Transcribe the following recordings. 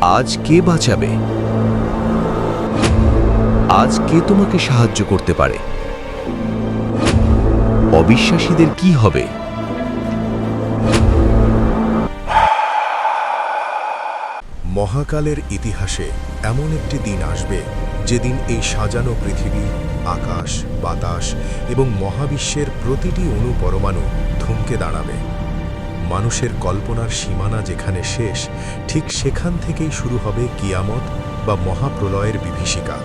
আজ কে বাঁচাবে? আজ কে তোমাকে সাহায্য করতে পারে? অবিশ্বাসীদের কি হবে? মহাকালের ইতিহাসে এমন একটি দিন আসবে, যেদিন এই সাজানো পৃথিবী, আকাশ, বাতাস এবং মহাবিশ্বের প্রতিটি অণু পরমাণু থমকে দাঁড়াবে। মানুষের কল্পনার সীমানা যেখানে শেষ, ঠিক সেখান থেকেই শুরু হবে কিয়ামত বা মহাপ্রলয়ের বিভীষিকা।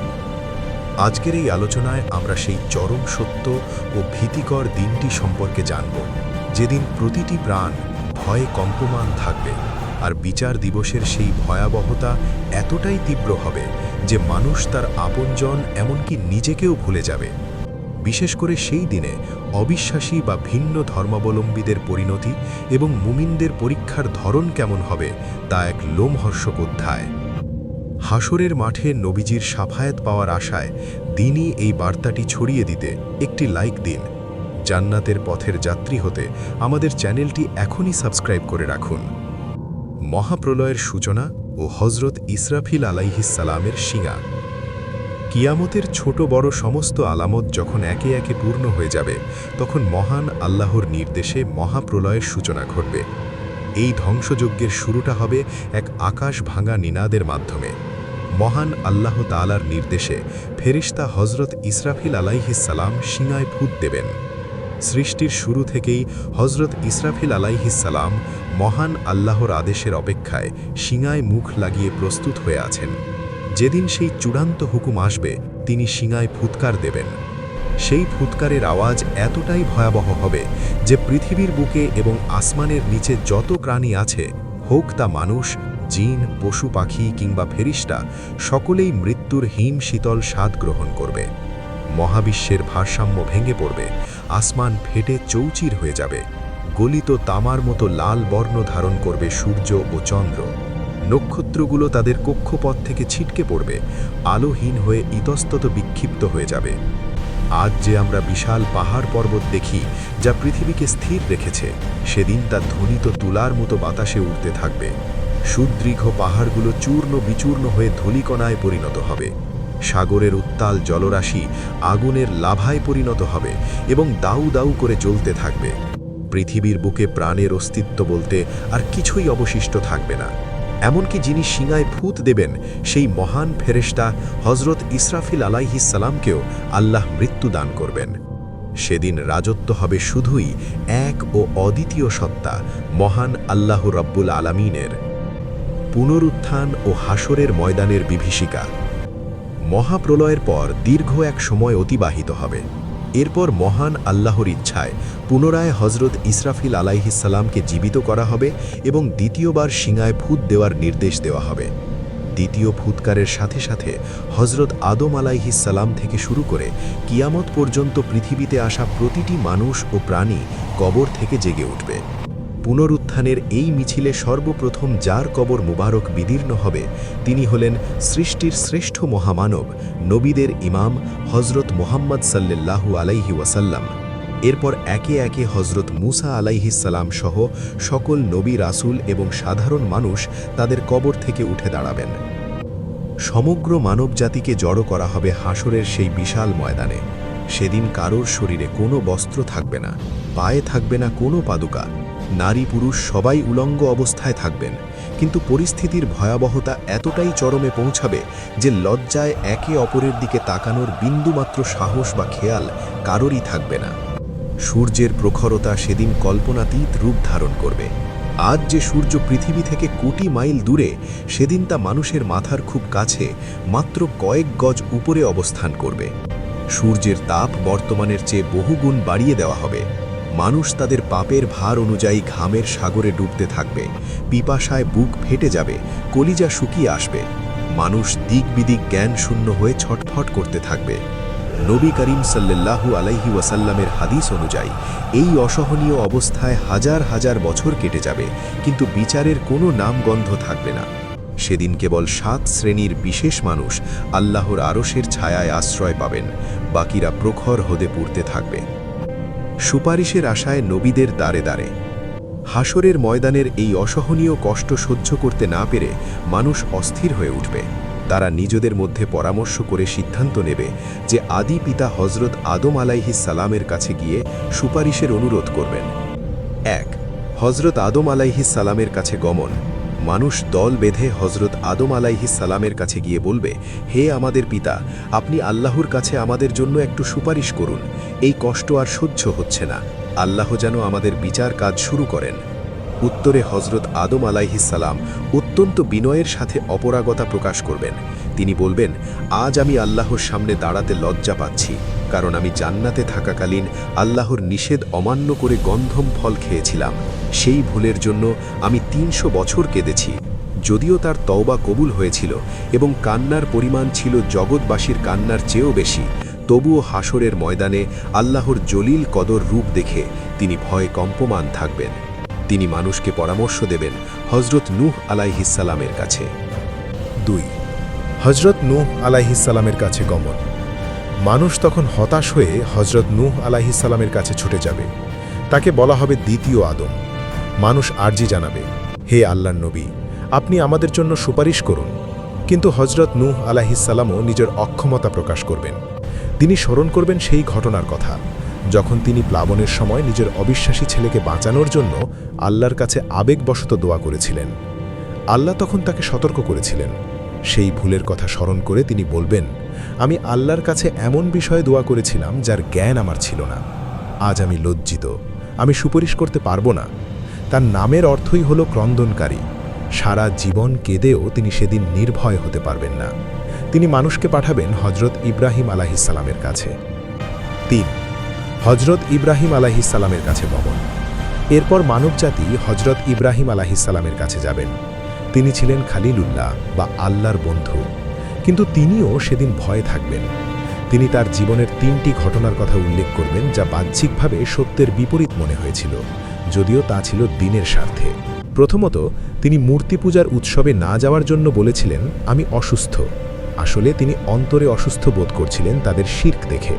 আজকের এই আলোচনায় আমরা সেই চরম সত্য ও ভীতিকর দিনটি সম্পর্কে জানব। যেদিন প্রতিটি প্রাণ ভয়ে কম্পমান থাকবে আর বিচার দিবসের সেই ভয়াবহতা এতটাই তীব্র হবে যে মানুষ তার আপনজন এমনকি নিজেকেও ভুলে যাবে। বিশেষ করে সেই দিনে অবিশ্বাসী বা ভিন্ন ধর্মাবলম্বীদের পরিণতি এবং মুমিনদের পরীক্ষার ধরন কেমন হবে তা এক লোমহর্ষক অধ্যায়। হাসরের মাঠে নবীজির সাফায়াত পাওয়ার আশায় দিনই এই বার্তাটি ছড়িয়ে দিতে একটি লাইক দিন। জান্নাতের পথের যাত্রী হতে আমাদের চ্যানেলটি এখনই সাবস্ক্রাইব করে রাখুন। মহাপ্রলয়ের সূচনা ও হজরত ইসরাফিল আলাইহিসালামের শিঙা। কিয়ামতের ছোট বড় সমস্ত আলামত যখন একে একে পূর্ণ হয়ে যাবে, তখন মহান আল্লাহর নির্দেশে মহাপ্রলয়ের সূচনা ঘটবে। এই ধ্বংসযজ্ঞের শুরুটা হবে এক আকাশ ভাঙা নিনাদের মাধ্যমে। মহান আল্লাহ তালার নির্দেশে ফেরিস্তা হজরত ইসরাফিল আলাইহিসালাম শিঙায় ফুট দেবেন। সৃষ্টির শুরু থেকেই হজরত ইসরাফিল আলাইহিসালাম মহান আল্লাহর আদেশের অপেক্ষায় শিঙায় মুখ লাগিয়ে প্রস্তুত হয়ে আছেন। যেদিন সেই চূড়ান্ত হুকুম আসবে, তিনি শিঙায় ফুৎকার দেবেন। সেই ফুৎকারের আওয়াজ এতটাই ভয়াবহ হবে যে পৃথিবীর বুকে এবং আসমানের নিচে যত প্রাণী আছে, হোক তা মানুষ, জিন, পশু পাখি কিংবা ফেরিস্টা সকলেই মৃত্যুর হিম শীতল স্বাদ গ্রহণ করবে। মহাবিশ্বের ভারসাম্য ভেঙে পড়বে, আসমান ফেটে চৌচির হয়ে যাবে, গলিত তামার মতো লাল বর্ণ ধারণ করবে সূর্য ও চন্দ্র। নক্ষত্রগুলো তাদের কক্ষপথ থেকে ছিটকে পড়বে, আলোহীন হয়ে ইতস্তত বিক্ষিপ্ত হয়ে যাবে। আজ যে আমরা বিশাল পাহাড় পর্বত দেখি, যা পৃথিবীকে স্থির রেখেছে, সেদিন তা ধ্বনিত তুলার মতো বাতাসে উঠতে থাকবে। সুদীর্ঘ পাহাড়গুলো চূর্ণ বিচূর্ণ হয়ে ধূলিকণায় পরিণত হবে। সাগরের উত্তাল জলরাশি আগুনের লাভায় পরিণত হবে এবং দাউ দাউ করে জ্বলতে থাকবে। পৃথিবীর বুকে প্রাণের অস্তিত্ব বলতে আর কিছুই অবশিষ্ট থাকবে না। এমনকি যিনি সিঙায় ফুত দেবেন, সেই মহান ফেরেশতা হজরত ইসরাফিল আলাইহিসালামকেও আল্লাহ মৃত্যু দান করবেন। সেদিন রাজত্ব হবে শুধুই এক ও অদ্বিতীয় সত্তা মহান আল্লাহ রব্বুল আলামিনের। পুনরুত্থান ও হাসরের ময়দানের বিভীষিকা। মহাপ্রলয়ের পর দীর্ঘ এক সময় অতিবাহিত হবে। এরপর মহান আল্লাহর ইচ্ছায় পুনরায় হজরত ইসরাফিল আলাইহিসাল্লামকে জীবিত করা হবে এবং দ্বিতীয়বার শিঙায় ফুত দেওয়ার নির্দেশ দেওয়া হবে। দ্বিতীয় ফুৎকারের সাথে সাথে হজরত আদম আলাইহিসাল্লাম থেকে শুরু করে কিয়ামত পর্যন্ত পৃথিবীতে আসা প্রতিটি মানুষ ও প্রাণী কবর থেকে জেগে উঠবে। পুনরুত্থানের এই মিছিলে সর্বপ্রথম যার কবর মুবারক বিদীর্ণ হবে, তিনি হলেন সৃষ্টির শ্রেষ্ঠ মহামানব, নবীদের ইমাম হজরত মোহাম্মদ সাল্লাল্লাহু আলাইহি ওয়াসাল্লাম। এরপর একে একে হজরত মুসা আলাইহিসাল্লাম সহ সকল নবী রাসূল এবং সাধারণ মানুষ তাদের কবর থেকে উঠে দাঁড়াবেন। সমগ্র মানবজাতিকে জড়ো করা হবে হাসরের সেই বিশাল ময়দানে। সেদিন কারোর শরীরে কোনো বস্ত্র থাকবে না, পায়ে থাকবে না কোনো পাদুকা। নারী পুরুষ সবাই উলঙ্গ অবস্থায় থাকবেন, কিন্তু পরিস্থিতির ভয়াবহতা এতটাই চরমে পৌঁছাবে যে লজ্জায় একে অপরের দিকে তাকানোর বিন্দুমাত্র সাহস বা খেয়াল কারোরই থাকবে না। সূর্যের প্রখরতা সেদিন কল্পনাতীত রূপ ধারণ করবে। আজ যে সূর্য পৃথিবী থেকে কোটি মাইল দূরে, সেদিন তা মানুষের মাথার খুব কাছে, মাত্র কয়েক গজ উপরে অবস্থান করবে। সূর্যের তাপ বর্তমানের চেয়ে বহুগুণ বাড়িয়ে দেওয়া হবে। মানুষ তাদের পাপের ভার অনুযায়ী ঘামের সাগরে ডুবতে থাকবে, পিপাসায় বুক ফেটে যাবে, কলিজা শুকিয়ে আসবে। মানুষ দিক বিদিক জ্ঞান শূন্য হয়ে ছটফট করতে থাকবে। নবী করিম সাল্লাল্লাহু আলাইহি ওয়াসাল্লামের হাদিস অনুযায়ী, এই অসহনীয় অবস্থায় হাজার হাজার বছর কেটে যাবে, কিন্তু বিচারের কোনো নামগন্ধ থাকবে না। সেদিন কেবল সাত শ্রেণির বিশেষ মানুষ আল্লাহর আরশের ছায়ায় আশ্রয় পাবেন, বাকিরা প্রখর হদে পুড়তে থাকবে। সুপারিশের আশায় নবীদের দ্বারে দ্বারে। হাসরের ময়দানের এই অসহনীয় কষ্ট সহ্য করতে না পেরে মানুষ অস্থির হয়ে উঠবে। তারা নিজেদের মধ্যে পরামর্শ করে সিদ্ধান্ত নেবে যে আদি পিতা হজরত আদম আলাইহিস সালামের কাছে গিয়ে সুপারিশের অনুরোধ করবেন। এক হজরত আদম আলাইহিস সালামের কাছে গমন। মানুষ দল বেঁধে হজরত আদম আলাইহিস সালামের কাছে গিয়ে বলবে, হে আমাদের পিতা, আপনি আল্লাহর কাছে আমাদের জন্য একটু সুপারিশ করুন। এই কষ্ট আর সহ্য হচ্ছে না। আল্লাহ যেন আমাদের বিচার কাজ শুরু করেন। উত্তরে হজরত আদম সালাম অত্যন্ত বিনয়ের সাথে অপরাগতা প্রকাশ করবেন। তিনি বলবেন, আজ আমি আল্লাহর সামনে দাঁড়াতে লজ্জা পাচ্ছি। কারণ আমি জান্নাতে থাকাকালীন আল্লাহর নিষেধ অমান্য করে গন্ধম ফল খেয়েছিলাম। সেই ভুলের জন্য আমি তিনশো বছর কেঁদেছি। যদিও তার তওবা কবুল হয়েছিল এবং কান্নার পরিমাণ ছিল জগৎবাসীর কান্নার চেয়েও বেশি, তবুও হাসরের ময়দানে আল্লাহর জলিল কদর রূপ দেখে তিনি ভয়ে কম্পমান থাকবেন। তিনি মানুষকে পরামর্শ দেবেন হজরত নূহ আলাইহিসালামের কাছে। দুই হজরত নূহ আলাইহিসালামের কাছে গমন। মানুষ তখন হতাশ হয়ে হজরত নূহ আলাইহিসালামের কাছে ছুটে যাবে। তাকে বলা হবে দ্বিতীয় আদম। মানুষ আর্জি জানাবে, হে আল্লাহ নবী, আপনি আমাদের জন্য সুপারিশ করুন। কিন্তু হজরত নূহ আলাইহিসালামও নিজের অক্ষমতা প্রকাশ করবেন। তিনি স্মরণ করবেন সেই ঘটনার কথা, যখন তিনি প্লাবনের সময় নিজের অবিশ্বাসী ছেলেকে বাঁচানোর জন্য আল্লাহর কাছে আবেগবশত দোয়া করেছিলেন। আল্লাহ তখন তাকে সতর্ক করেছিলেন। সেই ভুলের কথা স্মরণ করে তিনি বলবেন আমি আল্লাহর কাছে এমন বিষয়ে দোয়া করেছিলাম যার জ্ঞান আমার ছিল না। আজ আমি লজ্জিত। আমি সুপারিশ করতে পারব না। তার নামের অর্থই হল ক্রন্দনকারী। সারা জীবন কেঁদেও তিনি সেদিন নির্ভয় হতে পারবেন না। তিনি মানুষকে পাঠাবেন হজরত ইব্রাহিম আলাহিসাল্লামের কাছে। তিন হজরত ইব্রাহিম আলাহিসাল্লামের কাছে ভবন এরপর মানবজাতি হজরত ইব্রাহিম আলাহিসাল্লামের কাছে যাবেন। তিনি ছিলেন খালিলুল্লাহ বা আল্লাহর বন্ধু। কিন্তু তিনিও সেদিন ভয়ে থাকবেন। তিনি তার জীবনের তিনটি ঘটনার কথা উল্লেখ করবেন, যা বাহ্যিকভাবে সত্যের বিপরীত মনে হয়েছিল, যদিও তা ছিল দিনের স্বার্থে। প্রথমত, তিনি মূর্তি পূজার উৎসবে না যাওয়ার জন্য বলেছিলেন, আমি অসুস্থ। আসলে তিনি অন্তরে অসুস্থ বোধ করছিলেন তাদের শির্ক দেখে।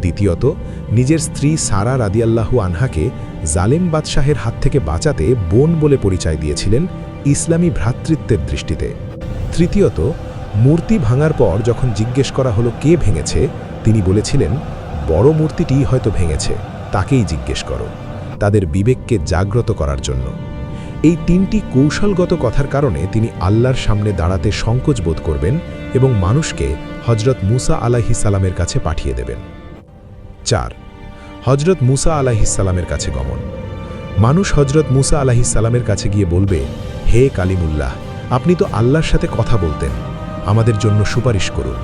দ্বিতীয়ত, নিজের স্ত্রী সারা রাদিয়াল্লাহু আনহাকে জালেম বাদশাহের হাত থেকে বাঁচাতে বোন বলে পরিচয় দিয়েছিলেন ইসলামী ভ্রাতৃত্বের দৃষ্টিতে। তৃতীয়ত মূর্তি ভাঙার পর যখন জিজ্ঞেস করা হলো কে ভেঙেছে, তিনি বলেছিলেন, বড় মূর্তিটি হয়তো ভেঙেছে, তাকেই জিজ্ঞেস করো, তাদের বিবেককে জাগ্রত করার জন্য। এই তিনটি কৌশলগত কথার কারণে তিনি আল্লাহর সামনে দাঁড়াতে সংকোচ বোধ করবেন এবং মানুষকে হজরত মুসা আলাহিসাল্লামের কাছে পাঠিয়ে দেবেন। চার হজরত মুসা আলাহিসাল্লামের কাছে গমন। মানুষ হজরত মুসা আলাহিসাল্লামের কাছে গিয়ে বলবে, হে কালিমুল্লাহ, আপনি তো আল্লাহর সাথে কথা বলতেন আমাদের জন্য সুপারিশ করুন।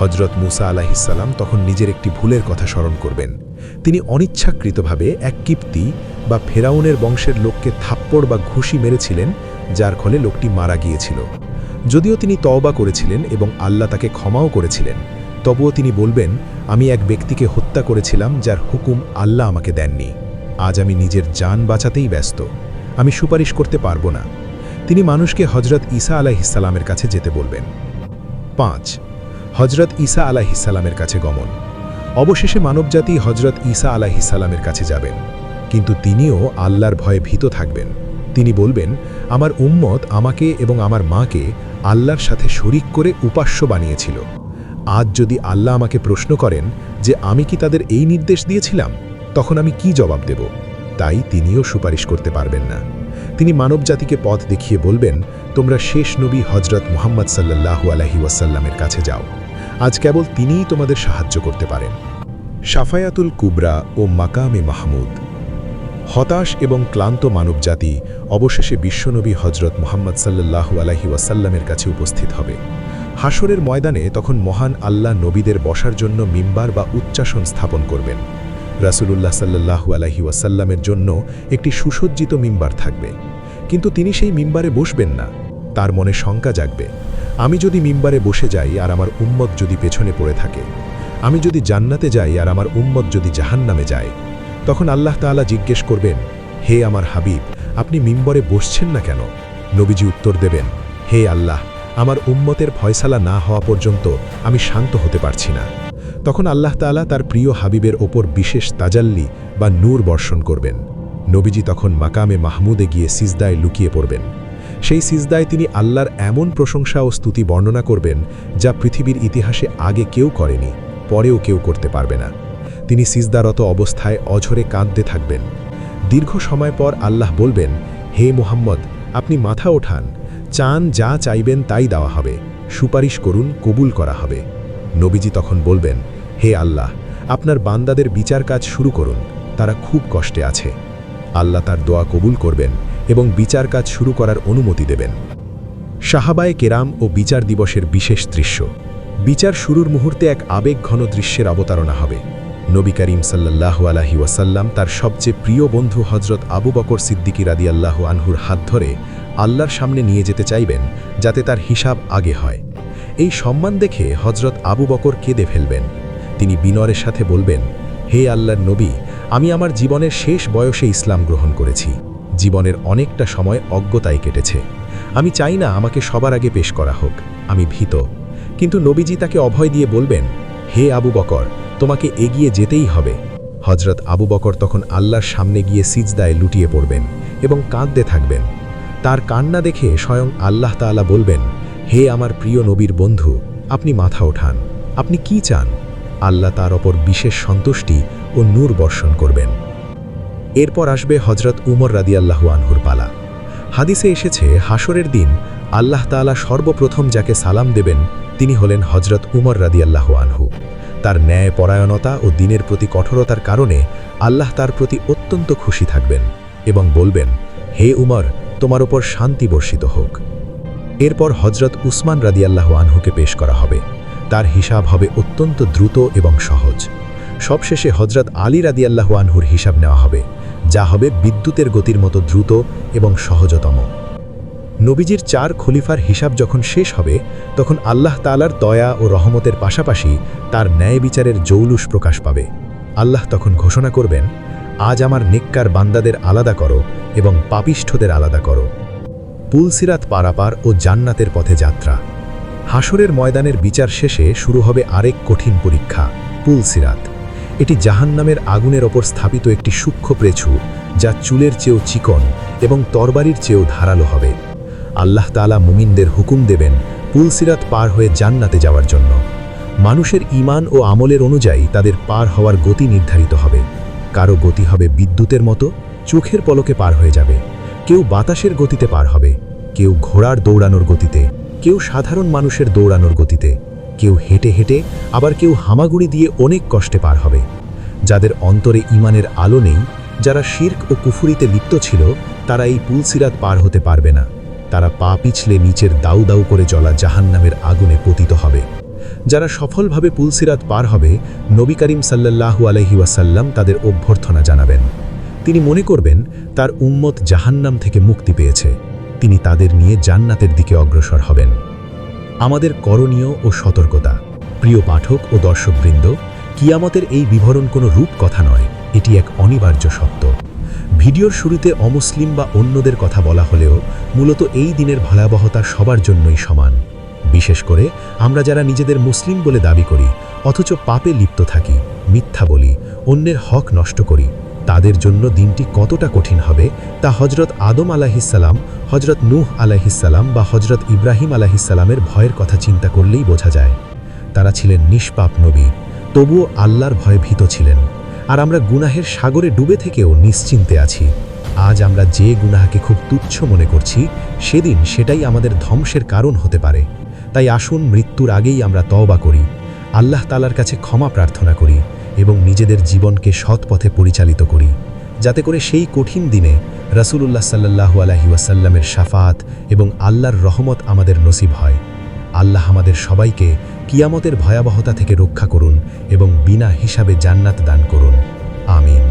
হজরত মুসা আলাহিসাল্লাম তখন নিজের একটি ভুলের কথা স্মরণ করবেন। তিনি অনিচ্ছাকৃতভাবে এক কিপ্তি বা ফেরাউনের বংশের লোককে থাপ্পড় বা ঘুষি মেরেছিলেন, যার ফলে লোকটি মারা গিয়েছিল। যদিও তিনি তওবা করেছিলেন এবং আল্লাহ তাকে ক্ষমাও করেছিলেন, তবুও তিনি বলবেন, আমি এক ব্যক্তিকে হত্যা করেছিলাম, যার হুকুম আল্লাহ আমাকে দেননি। আজ আমি নিজের যান বাঁচাতেই ব্যস্ত। আমি সুপারিশ করতে পারব না। তিনি মানুষকে হজরত ঈসা আলাহিসাল্লামের কাছে যেতে বলবেন। পাঁচ হজরত ঈসা আলাহিসাল্লামের কাছে গমন। অবশেষে মানবজাতি হজরত ঈসা আলাহিসাল্লামের কাছে যাবেন। কিন্তু তিনিও আল্লাহর ভয়ে ভীত থাকবেন। তিনি বলবেন, আমার উম্মত আমাকে এবং আমার মাকে আল্লাহর সাথে শরিক করে উপাস্য বানিয়েছিল। আজ যদি আল্লাহ আমাকে প্রশ্ন করেন যে আমি কি তাদের এই নির্দেশ দিয়েছিলাম, তখন আমি কি জবাব দেব? তাই তিনিও সুপারিশ করতে পারবেন না। তিনি মানবজাতিকে পথ দেখিয়ে বলবেন, তোমরা শেষ নবী হজরত মুহাম্মদ সাল্লাহু আলহি ওয়াসাল্লামের কাছে যাও। আজ কেবল তিনিই তোমাদের সাহায্য করতে পারেন। সাফায়াতুল কুবরা ও মাকামে মাহমুদ। হতাশ এবং ক্লান্ত মানবজাতি অবশেষে বিশ্বনবী হজরত মোহাম্মদ সাল্লাহু আলহি ওয়াসাল্লামের কাছে উপস্থিত হবে। হাসরের ময়দানে তখন মহান আল্লাহ নবীদের বসার জন্য মিম্বার বা উচ্চাসন স্থাপন করবেন। রাসুলুল্লাহ সাল্লাহু আলহি ওয়াসাল্লামের জন্য একটি সুসজ্জিত মিম্বার থাকবে। কিন্তু তিনি সেই মিম্বারে বসবেন না। তার মনে শঙ্কা জাগবে। আমি যদি মিম্বারে বসে যাই আর আমার উম্মত যদি পেছনে পড়ে থাকে, আমি যদি জান্নাতে যাই আর আমার উম্মত যদি জাহান্নামে যায়, তখন আল্লাহ তাআলা জিজ্ঞেস করবেন, হে আমার হাবিব, আপনি মিম্বরে বসছেন না কেন? নবীজি উত্তর দেবেন, হে আল্লাহ, আমার উম্মতের ফয়সালা না হওয়া পর্যন্ত আমি শান্ত হতে পারছি না। তখন আল্লাহ তাআলা তার প্রিয় হাবিবের ওপর বিশেষ তাজাল্লি বা নূর বর্ষণ করবেন। নবীজি তখন মাকামে মাহমুদে গিয়ে সিজদায় লুকিয়ে পড়বেন। সেই সিজদায় তিনি আল্লাহর এমন প্রশংসা ও স্তুতি বর্ণনা করবেন যা পৃথিবীর ইতিহাসে আগে কেউ করেনি, পরেও কেউ করতে পারবে না। তিনি সিজদারত অবস্থায় অঝরে কাঁদতে থাকবেন। দীর্ঘ সময় পর আল্লাহ বলবেন, হে মোহাম্মদ, আপনি মাথা ওঠান। চান যা চাইবেন তাই দেওয়া হবে। সুপারিশ করুন, কবুল করা হবে। নবীজি তখন বলবেন, হে আল্লাহ, আপনার বান্দাদের বিচার কাজ শুরু করুন, তারা খুব কষ্টে আছে। আল্লাহ তার দোয়া কবুল করবেন এবং বিচার কাজ শুরু করার অনুমতি দেবেন। সাহাবায়ে কেরাম ও বিচার দিবসের বিশেষ দৃশ্য। বিচার শুরুর মুহূর্তে এক আবেগঘন দৃশ্যের অবতারণা হবে। নবী করিম সাল্লাল্লাহু আলাহি ওয়াসাল্লাম তার সবচেয়ে প্রিয় বন্ধু হজরত আবু বকর সিদ্দিকি সিদ্দিকী রাদিয়াল্লাহু আনহুর হাত ধরে আল্লাহর সামনে নিয়ে যেতে চাইবেন, যাতে তার হিসাব আগে হয়। এই সম্মান দেখে হজরত আবু বকর কেঁদে ফেলবেন। তিনি বিনরের সাথে বলবেন, হে আল্লাহর নবী, আমি আমার জীবনের শেষ বয়সে ইসলাম গ্রহণ করেছি। জীবনের অনেকটা সময় অজ্ঞতায় কেটেছে। আমি চাই না আমাকে সবার আগে পেশ করা হোক। আমি ভীত। কিন্তু নবীজি তাকে অভয় দিয়ে বলবেন, হে আবু বকর, তোমাকে এগিয়ে যেতেই হবে। হজরত আবু বকর তখন আল্লাহর সামনে গিয়ে সিজদায় লুটিয়ে পড়বেন এবং কাঁদতে থাকবেন। তার কান্না দেখে স্বয়ং আল্লাহ তাআলা বলবেন হে আমার প্রিয় নবীর বন্ধু, আপনি মাথা ওঠান। আপনি কি চান? আল্লাহ তার ওপর বিশেষ সন্তুষ্টি ও নূর বর্ষণ করবেন। এরপর আসবে হজরত উমর রাদিয়াল্লাহু আনহুর পালা। হাদিসে এসেছে হাসরের দিন আল্লাহ তাআলা সর্বপ্রথম যাকে সালাম দেবেন, তিনি হলেন হজরত উমর রাদিয়াল্লাহু আনহু। তার ন্যায় পরায়ণতা ও দিনের প্রতি কঠোরতার কারণে আল্লাহ তার প্রতি অত্যন্ত খুশি থাকবেন এবং বলবেন, হে উমর, তোমার ওপর শান্তি বর্ষিত হোক। এরপর হজরত উসমান রাদিয়াল্লাহু আনহুকে পেশ করা হবে। তার হিসাব হবে অত্যন্ত দ্রুত এবং সহজ। সবশেষে হজরত আলী রাদিয়াল্লাহু আনহুর হিসাব নেওয়া হবে, যা হবে বিদ্যুতের গতির মতো দ্রুত এবং সহজতম। নবীজির চার খলিফার হিসাব যখন শেষ হবে, তখন আল্লাহ তালার দয়া ও রহমতের পাশাপাশি তার ন্যায় বিচারের জৌলুস প্রকাশ পাবে। আল্লাহ তখন ঘোষণা করবেন, আজ আমার নেককার বান্দাদের আলাদা করো এবং পাপিষ্ঠদের আলাদা করো। পুলসিরাত পারাপার ও জান্নাতের পথে যাত্রা। হাসরের ময়দানের বিচার শেষে শুরু হবে আরেক কঠিন পরীক্ষা, পুলসিরাত। এটি জাহান্নামের আগুনের ওপর স্থাপিত একটি সূক্ষ্ম প্রেছু, যা চুলের চেয়েও চিকন এবং তরবারির চেয়েও ধারালো হবে। আল্লাহ তালা মুমিনদের হুকুম দেবেন পুলসিরাত পার হয়ে জান্নাতে যাওয়ার জন্য। মানুষের ইমান ও আমলের অনুযায়ী তাদের পার হওয়ার গতি নির্ধারিত হবে। কারও গতি হবে বিদ্যুতের মতো, চোখের পলকে পার হয়ে যাবে। কেউ বাতাসের গতিতে পার হবে, কেউ ঘোড়ার দৌড়ানোর গতিতে, কেউ সাধারণ মানুষের দৌড়ানোর গতিতে, কেউ হেঁটে হেঁটে, আবার কেউ হামাগুড়ি দিয়ে অনেক কষ্টে পার হবে। যাদের অন্তরে ইমানের আলো নেই, যারা শির্ক ও কুফুরিতে লিপ্ত ছিল, তারা এই পুলসিরাত পার হতে পারবে না। তারা পা পিছলে নিচের দাউ দাউ করে জ্বলা জাহান্নামের আগুনে পতিত হবে। যারা সফলভাবে পুলসিরাত পার হবে, নবী করিম সাল্লাল্লাহু আলহি ওয়াসাল্লাম তাদের অভ্যর্থনা জানাবেন। তিনি মনে করবেন, তার উম্মত জাহান্নাম থেকে মুক্তি পেয়েছে। তিনি তাদের নিয়ে জান্নাতের দিকে অগ্রসর হবেন। আমাদের করণীয় ও সতর্কতা। প্রিয় পাঠক ও দর্শকবৃন্দ, কিয়ামতের এই বিবরণ কোনো রূপ কথা নয়, এটি এক অনিবার্য সত্য। ভিডিওর শুরুতে অমুসলিম বা অন্যদের কথা বলা হলেও মূলত এই দিনের ভয়াবহতা সবার জন্যই সমান। বিশেষ করে আমরা যারা নিজেদের মুসলিম বলে দাবি করি, অথচ পাপে লিপ্ত থাকি, মিথ্যা বলি, অন্যের হক নষ্ট করি তাদের জন্য দিনটি কতটা কঠিন হবে তা হজরত আদম আলাহিসাল্লাম হজরত নূহ আলাহিসাল্লাম বা হজরত ইব্রাহিম আলাহিসাল্লামের ভয়ের কথা চিন্তা করলেই বোঝা যায়। তারা ছিলেন নিষ্পাপ নবী, তবুও আল্লাহর ভয়ে ভীত ছিলেন। আর আমরা গুনাহের সাগরে ডুবে থেকেও নিশ্চিন্তে আছি। আজ আমরা যে গুনাহকে খুব তুচ্ছ মনে করছি, সেদিন সেটাই আমাদের ধ্বংসের কারণ হতে পারে। তাই আসুন মৃত্যুর আগেই আমরা তওবা করি। আল্লাহ তালার কাছে ক্ষমা প্রার্থনা করি। এবং নিজেদের জীবনকে সৎ পথে পরিচালিত করি, যাতে করে সেই কঠিন দিনে রাসূলুল্লাহ সাল্লাহ ওয়াসাল্লামের সাফাত এবং আল্লাহর রহমত আমাদের নসিব হয়। আল্লাহ আমাদের সবাইকে কিয়ামতের ভয়াবহতা থেকে রক্ষা করুন এবং বিনা হিসাবে জান্নাত দান করুন। আমিন।